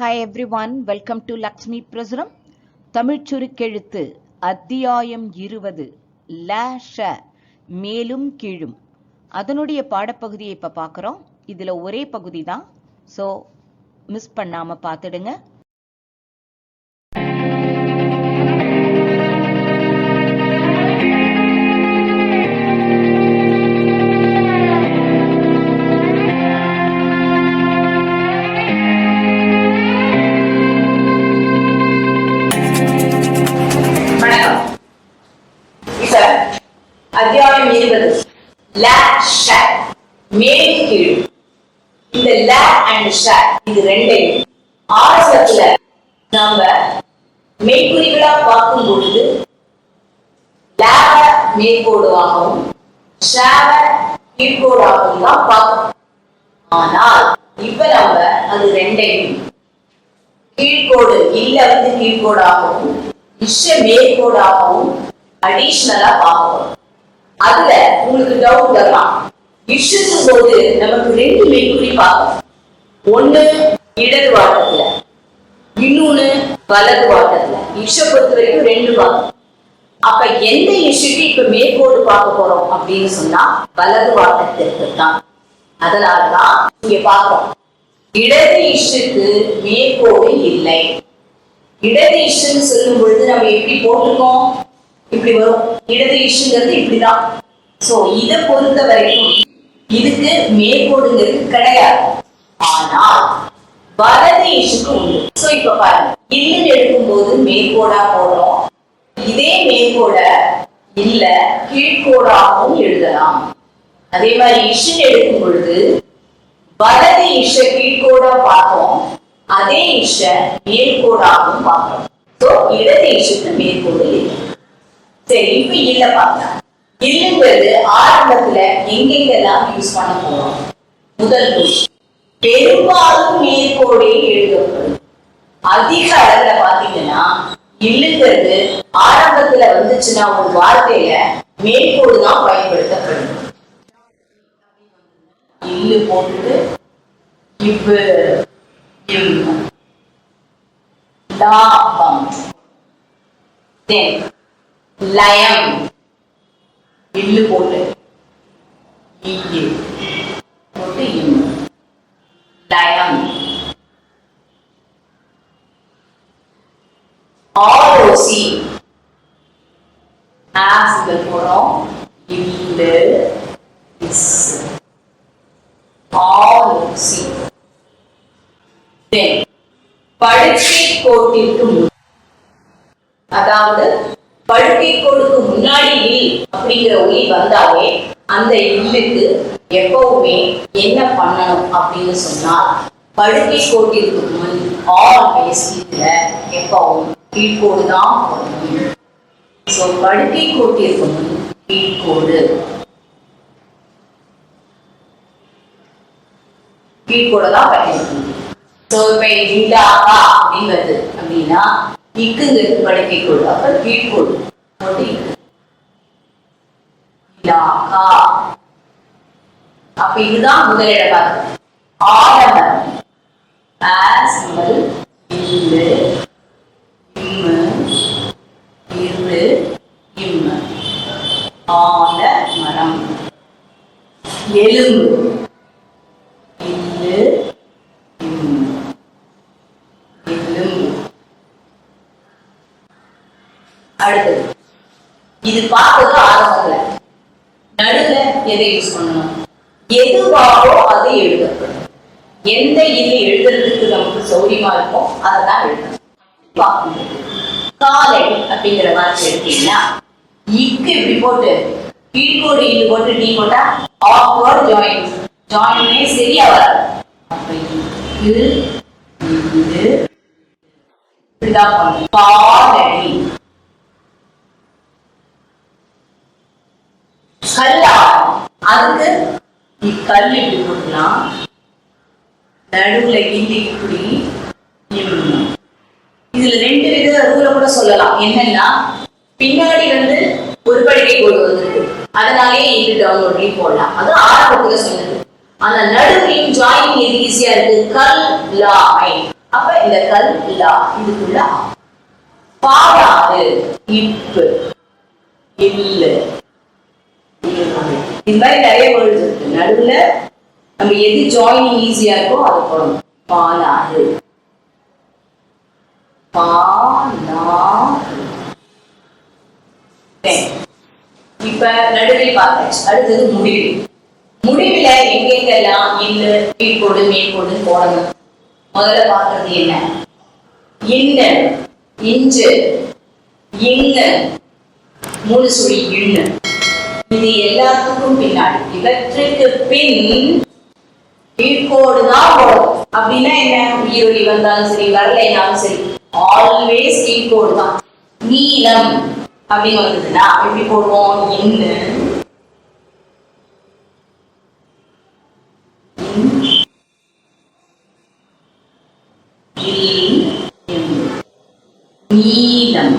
Hi everyone welcome to Lakshmi Prasuram Tamil சுருக்கெழுத்து அத்தியாயம் இருபது ல ஷ மேலும் கீழும். அதனுடைய பாடப்பகுதியை இப்போ பார்க்குறோம் இதில் ஒரே பகுதி தான் ஸோ மிஸ் பண்ணாமல் பார்த்துடுங்க. மேற்கோடுவாகவும் ஷாவ கீழ்கோடாகவும் தான் பார்க்கணும். ஆனால் இப்ப நம்ம அது ரெண்டையும் கீழ்கோடு இல்ல வந்து கீழ்கோடாகவும் இஷ்ட மேற்கோடாகவும் அடிஷனலா பார்ப்போம் அதுல உங்களுக்கு டவுட் வரலாம். இஷ்டுக்கும் போது நமக்கு ரெண்டு மெய்க்குறி பார்க்கணும். ஒண்ணு இடது வாட்டத்துல இன்னொன்னு வலது வாட்டத்துல. இஷ்ட பொறுத்த வரைக்கும் ரெண்டு பார்க்கணும். அப்ப எந்த இஷ்யூக்கு இப்ப மேற்கோடு பார்க்க போறோம் அப்படின்னு சொன்னா வலது வாட்டத்திற்கு தான். அதனாலதான் இங்க பார்க்கிறோம் இடது இஷ்டுக்கு மேற்கோடு இல்லை. இடது இஷ்டுன்னு சொல்லும் பொழுது நம்ம எப்படி போட்டிருக்கோம்? இப்படி வரும். இடது இஷ்டுங்கிறது இப்படிதான். சோ இதை பொறுத்த வரைக்கும் இதுக்கு மேற்கோடுங்கிறது கிடையாது. ஆனால் வலது இஷ்டுக்கு உண்டு. சோ இப்ப பாருங்க. இல்லுன்னு எடுக்கும்போது மேற்கோடா போடுறோம் இதே மேற்கோட இல்ல கீழ்கோடாகவும் எழுதலாம். அதே மாதிரி இஷன் எடுக்கும் பொழுது வலது இஷ கீழ்கோடா பார்த்தோம் அதே இஷ மேற்கோடாகவும் பார்த்தோம். சோ இடது இஷுக்கு மேற்கோடு இல்லை சரி இப்ப இல்ல பார்க்கலாம். இல்லுங்கிறது ஆரம்பத்துல எங்கெங்கெல்லாம் யூஸ் பண்ண போறோம்? முதல் பெரும்பாலும் மேற்கோடே எழுதப்படும். அதிக அளவுல பாத்தீங்கன்னா இல்லுங்கிறது ஆரம்பத்துல வந்துச்சுன்னா ஒரு வார்த்தையில மேற்கோடு தான் பயன்படுத்தப்படும். இல்லு போட்டுட்டு இவ்வு லாபம். தென். லயம். இல்லு போட்டு. இய்யு போட்டு இம் லயம். ஆரோசி. ஆசிகள் போறோம். இல்லு இஸ் ஆலோசி Then, படுக்கை கோட்டிற்கு அதாவது படுக்கை கோடுக்கு முன்னாடி இல் அப்படிங்கிற ஒளி வந்தாலே அந்த இல்லுக்கு எப்பவுமே என்ன பண்ணணும் அப்படின்னு சொன்னால் படுக்கை கோட்டிற்கு முன் ஆல்வேஸ் இதுல எப்பவும் கீழ்கோடு தான் போடணும் ஸோ படுக்கை கோட்டிற்கு முன் கீழ்கோடு தான் பயன்படுத்தணும் ஸோ இப்போ அப்படின்னா இக்குங்கிறது படுக்கை கோடு. அப்ப கீழ்கோடு போட்டு இக்கு. அப்ப இதுதான் முதலிட ஆடம்பரம் ஆஸ் முதல் இம்மு இரு இம்மு. ஆல மரம். எலும்பு. இல்லு இம்மு. எலும்பு. அடுத்தது. இது பார்த்தது ஆரம்பத்துல நடுல எதை யூஸ் பண்ணணும்? எதுவாகவோ அது எழுதப்படும் எந்த இது எழுதுறதுக்கு நமக்கு சௌரியமா இருக்கோ அதை தான் எழுதணும். பார்க்கணும் காலடி அப்படிங்கிற வார்த்தை எடுத்தீங்கன்னா இக்கு இப்படி போட்டு கீழ்கோடு இது போட்டு டீ போட்டா ஆக்வர்ட் ஜாயின் ஜாயின்னே சரியா வராது. அப்ப இது இது இப்படிதான் பண்ணணும். காலடி கல்லா அதுக்கு நீ கல் இப்படி போட்டுலாம். நடுவுல இந்தி இப்படி இம்னு. இதுல ரெண்டு வித ரூல கூட சொல்லலாம். என்னன்னா பின்னாடி வந்து ஒரு படிக்கை கொண்டு வந்திருக்கு. அதனாலே இது டவுன்லோட்லயும் போடலாம். அது ஆரம்பத்துல சொன்னது. அந்த நடுவுலையும் ஜாயின் எது ஈஸியா இருக்கு? கல் லா அப்ப இந்த கல் லா இதுக்குள்ள ஆ. பாலாறு இப்பு இல்லு. இது மாதிரி நிறைய வேர்ட்ஸ் இருக்கு. நடுவுல நம்ம எது ஜாயினிங் ஈஸியா இருக்கோ அது போடணும். பாலாறு இப்ப நடுவில் பார்த்தாச்சு. அடுத்தது முடிவில் முடிவுல எங்கெங்கெல்லாம் இந்த கீழ்கோடு மேற்கோடு போடணும். முதல்ல பார்க்கறது என்ன? இன்ன இஞ்சு. இன்னு. மூணு சுழி இன்னு. இது எல்லாத்துக்கும் பின்னாடி. இவற்றுக்கு பின் கீழ்கோடு தான் போடும் அப்படின்னா என்ன? உயிரொலி வந்தாலும் சரி வரலைனாலும் சரி. ஆல்வேஸ் கீழ்கோடு தான். நீளம் அப்படின்னு வந்ததுன்னா எப்படி போடுவோம்? என்ன நீளம்.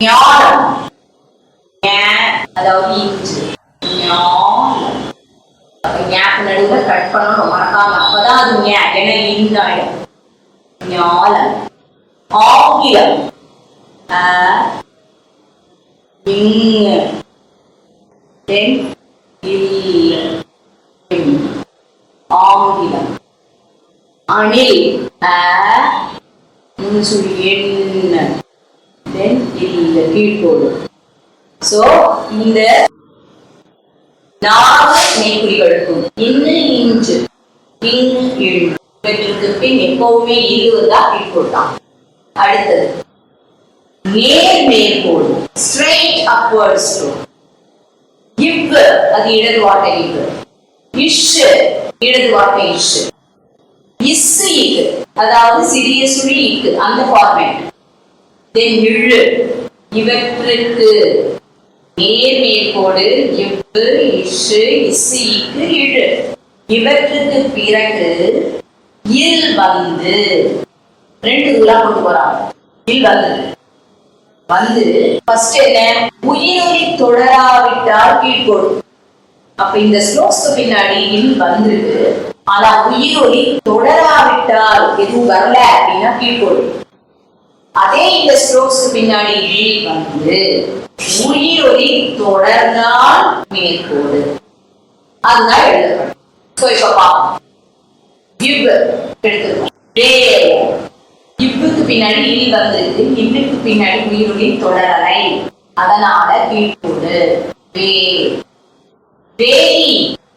ஞானம் அதாவது நடுவில் கட் பண்ணணும் மறக்காம. அப்பதான் அது ஏன் ஏன்னா இந்தாயிடும் ஞாலம். ஆங்கிலம் அ தென் ஆங்கிலம் அணில். அ மூணு என்ன? தென் இல்ல. கீழ்கோடு. சோ இந்த நாலு மெய்க்குறிகளுக்கும் இன்னு இன்று. இன்னு இழு இவற்றுக்கு பின் எப்பவுமே இருபதா கீழ்கோடு தான். அடுத்தது. நேர் மேற்கோடு ஸ்ட்ரெயிட் அப்வர்ட்ஸ் இவ்வு அது இடது வார்த்தை இவ்வு இஷு இடது வார்த்தை இஷு. இஸ்ஸு இக்கு அதாவது சிறிய சுழி இக்கு அந்த ஃபார்மேட் தென் இழு. இவற்றுக்கு நேர் மேற்கோடு இவ்வு இஷு இஸ்ஸு இக்கு இழு. இவற்றுக்கு பிறகு இல் வந்து ரெண்டு இதெல்லாம் கொண்டு போறாங்க. இல் வந்தது வந்து ஃபர்ஸ்ட் என்ன? உயிரொலி தொடராவிட்டால் கீழ்கோடு அப்ப இந்த ஸ்லோக்ஸ்க்கு பின்னாடி இல் வந்திருக்கு. ஆனா உயிரொலி தொடராவிட்டால் எதுவும் வரல அப்படின்னா கீழ்கோடு அதே இந்த ஸ்ட்ரோக்ஸ்க்கு பின்னாடி இல் வந்து உயிரொலி தொடர்ந்தால் மேற்கோடு அதுதான் எழுதப்படும் ஸோ இப்ப பார்ப்போம். எடுத்துருவோம் இப்புக்கு பின்னாடி இல் வந்திருக்கு இன்னுக்கு பின்னாடி உயிருளி தொடரலை. அதனால கீழ்கோடு வே வேலி.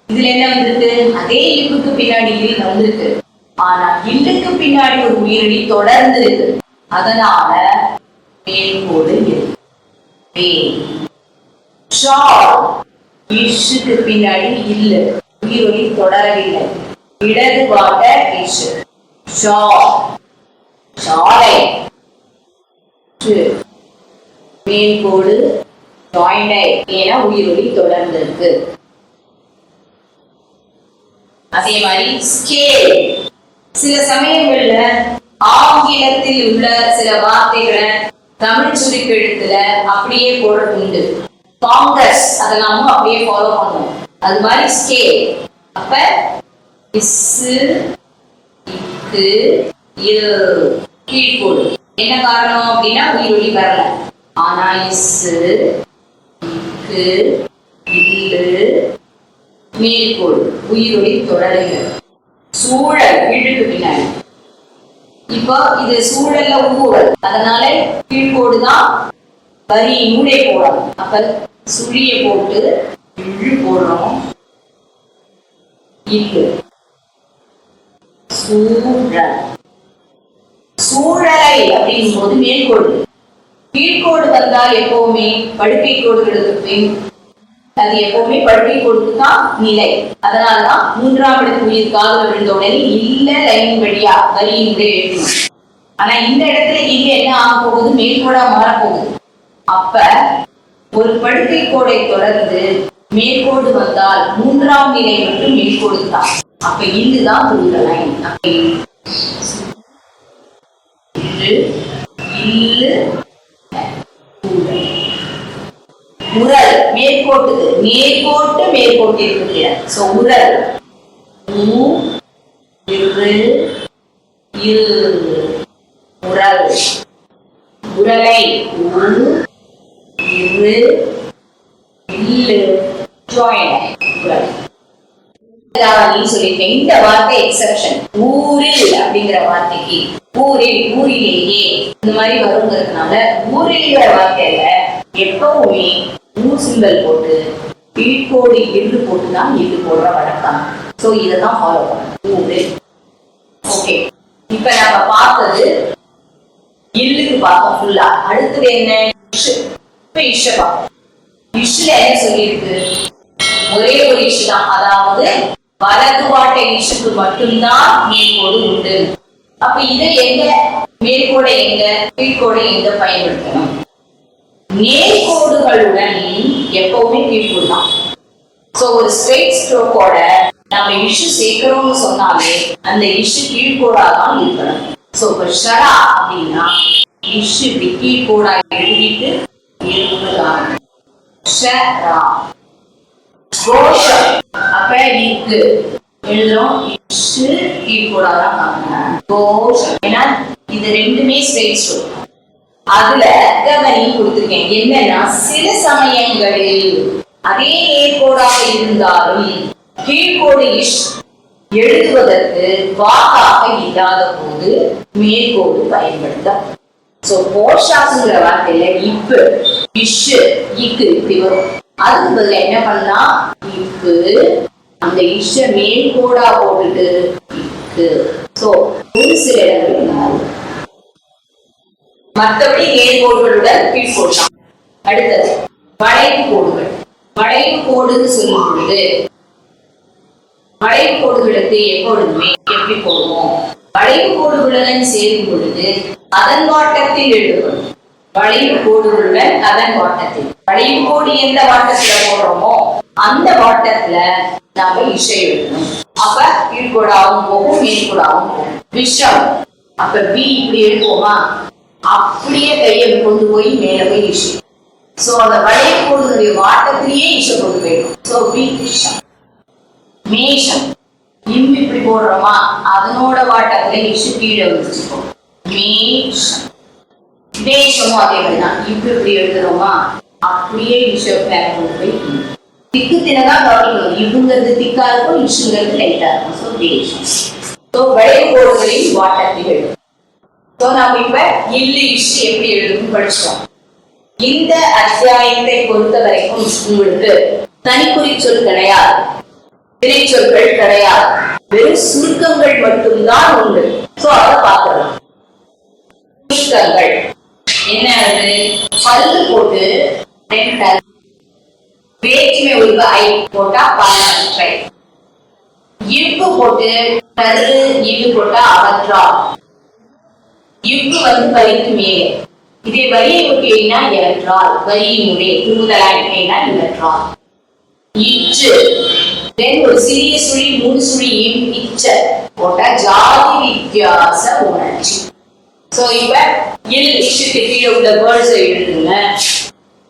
இதுல என்ன வந்திருக்கு? அதே இப்புக்கு பின்னாடி இல் வந்திருக்கு. ஆனா இல்லுக்கு பின்னாடி ஒரு உயிரொலி தொடர்ந்து இருக்கு அதனால மேற்கோடு இருக்கு பின்னாடி இல்ல. உயிரொலி தொடரவில்லை. இடது பாட்ட இஷு ஷா சாலை. மேல்கோடு ஜாயிண்டை என உயிரொலி தொடர்ந்திருக்கு. அதே மாதிரி ஸ்கேல் சில சமயங்கள்ல ஆங்கிலத்தில் உள்ள சில வார்த்தைகளை தமிழ் சுருக்கெழுத்துல அப்படியே போடுறது உண்டு காங்கிரஸ் அதெல்லாமும் அப்படியே ஃபாலோ பண்ணும் அது மாதிரி ஸ்கேல் அப்ப இஸ் இக்கு கீழ்கோடு. என்ன காரணம் அப்படின்னா உயிரொலி வரல. ஆனா இசு இக்கு இல்லு மேற்கோள் உயிரொலி தொடருங்க சூழல் வீட்டுக்கு பின்னாடி இப்போ இது சூழல்ல ஊழல் அதனால கீழ்கோடு தான் வரி நூலே போடணும் அப்ப சுழிய போட்டு இழு போடுறோம் இல்லு சூழல். சூழலை அப்படிங்கும் போது மேற்கோடு கீழ்கோடு வந்தால் எப்பவுமே படுக்கை கோடுகளுக்கு பின் அது எப்பவுமே படுக்கை கோடுக்கு தான் நிலை. அதனாலதான் மூன்றாம் இடத்து உயிர் விழுந்த உடனே இல்ல லைன் வழியா வரியினுடைய எழுதணும் ஆனா இந்த இடத்துல இல்ல என்ன ஆக போகுது? மேற்கோடா மாறப்போகுது. போகுது அப்ப ஒரு படுக்கை கோடை தொடர்ந்து மேற்கோடு வந்தால் மூன்றாம் நிலை மட்டும் மேற்கோடு தான் அப்ப இதுதான் புரிந்த லைன் இல்லு இல்லு சூழல். உரல் மேற்கோட்டுக்கு நேர்கோட்டு மேற்கோட்டிற்கு சோ உரல் உரல். உரலை இரு இல்லு ஜாயின் சொல்லியிருக்கேன் இந்த வார்த்தை எக்ஸப்ஷன் ஊரில் அப்படிங்கிற வார்த்தைக்கு ஊரில் ஊரிலேயே இந்த மாதிரி வருங்கிறதுனால ஊரில்ங்கிற வார்த்தையில எப்பவுமே ஊர் சிம்பல் போட்டு கீழ்கோடு இரு போட்டு தான் இரு போடுற வழக்கம். சோ இதை தான் ஃபாலோ பண்ணணும். ஊரு. ஓகே இப்ப நம்ம பார்த்தது இல்லுக்கு பார்த்தோம் ஃபுல்லா அடுத்தது என்ன? இஷு. இப்போ இஷ பார்த்தோம். இஷ்ல என்ன சொல்லியிருக்கு? ஒரே ஒரு இஷு தான். அதாவது வலது வாட்டை இஷ்யூக்கு மட்டும்தான் மேற்கோடு உண்டு. அப்ப இது எங்க? மேற்கோடை எங்க? கீழ்கோடை எங்க பயன்படுத்தணும்? நேர்கோடுகளுடன் எப்பவுமே கீழ்கோடு தான். சோ ஒரு ஸ்ட்ரெயிட் ஸ்ட்ரோக்கோட நம்ம இஷ்யூ சேர்க்கிறோம்னு சொன்னாலே அந்த இஷ்யூ கீழ்கோடா தான் இருக்கணும். சோ இப்ப ஷரா அப்படின்னா இஷ்யூ இப்படி கீழ்கோடா எழுதிட்டு இருக்குதான் ஷரா கோஷம் அப்ப இருக்கு. எழுதுறோம் இஷு தான் காரணம் ஏன்னா இது ரெண்டுமே ஸ்ட்ரெயிட் ஸ்ட்ரோக் அதுல கவனி கொடுத்துருக்கேன். என்னன்னா சில சமயங்களில் அதே நேர்கோடாக இருந்தாலும் கீழ்கோடு இஷ் எழுதுவதற்கு வாக்காக இல்லாத போது மேற்கோடு பயன்படுத்த சோ போஷாக்குங்கிற வார்த்தையில இப்பு இஷு இக்கு இப்படி வரும். அதுக்கு பதிலா என்ன பண்ணலாம்? இப்பு அந்த இஷ மேற்கோடா போட்டுட்டு சோ ஒரு சில இடங்கள் மற்றபடி நேர்கோடுகளுடன் கீழ்கோடு அடுத்தது வளைவு கோடுகள். வளைவு கோடுன்னு சொல்லும் பொழுது வளைவு கோடுகளுக்கு எப்பொழுதுமே எப்படி போடுவோம்? வளைவு கோடுகளுடன் சேரும் பொழுது அதன் வாட்டத்தில் எழுதப்படும். வளைவு கோடுகளுடன் அதன் வாட்டத்தில். வளைவு எந்த வாட்டத்துல போடுறோமோ அந்த வாட்டத்துல நம்ம இசை எழுதணும். அப்ப கீழ்கோடாவும் போகும் மேற்கோடாவும் போகும். விஷம் அப்ப பி இப்படி எழுதுவோமா? அப்படியே கையை கொண்டு போய் மேல போய் இசை. சோ அந்த வளைவு வாட்டத்திலேயே இசை கொண்டு போயிடும். சோ பி விஷம் மேஷம். இம் இப்படி போடுறோமா? அதனோட வாட்டத்துல இஷு கீழே வச்சுக்கோ மேஷம். தேசமும் அதே மாதிரிதான் இப்படி இப்படி எழுதுறோமா? அப்படியே இஷு மேல கொண்டு போய் திக்கு தினதான் கவனிக்கணும். இவங்கிறது திக்கா இருக்கும் இஷுங்கிறது லைட்டா இருக்கும். ஸோ தேசம் ஸோ வளைவு கோடுகளின் வாட்டத்தில் எழுதும். ஸோ நம்ம இப்ப இல்லு இஷு எப்படி எழுதும் படிச்சோம். இந்த அத்தியாயத்தை பொறுத்த வரைக்கும் உங்களுக்கு தனிக்குறி சொல் கிடையாது. திரைச்சொற்கள் கிடையாது. வெறும் சுருக்கங்கள் மட்டும்தான் உண்டு. சோ அதை பார்க்கலாம். சுருக்கங்கள் என்ன அது? பல்லு போட்டு வேற்றுமை ஒழுங்கு ஐ போட்டா பலனற்றை இப்பு போட்டு கரு இடு போட்டா அகற்றா. இப்பு வந்து வரிக்கு மேலே இதே வரியை ஒட்டினா இவற்றால் வரியினுடைய தூதலாய் இழற்றால் இச்சு. தென் ஒரு சிறிய சுழி மூணு சுழியும் இச்ச. போட்ட ஜாதி வித்தியாச உணர்ச்சி. சோ இப்ப இல் இஷ்டுக்கு கீழே உள்ள வேர்ட்ஸ் எழுதுங்க.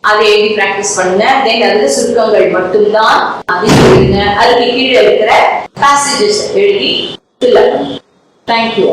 அதை எழுதி பிராக்டிஸ் பண்ணுங்க. தென் அதுல சுருக்கங்கள் மட்டும்தான் அது எழுதுங்க. அதுக்கு கீழே இருக்கிற பேசேஜஸ் எழுதி ஃபில் பண்ணுங்க. தேங்க்யூ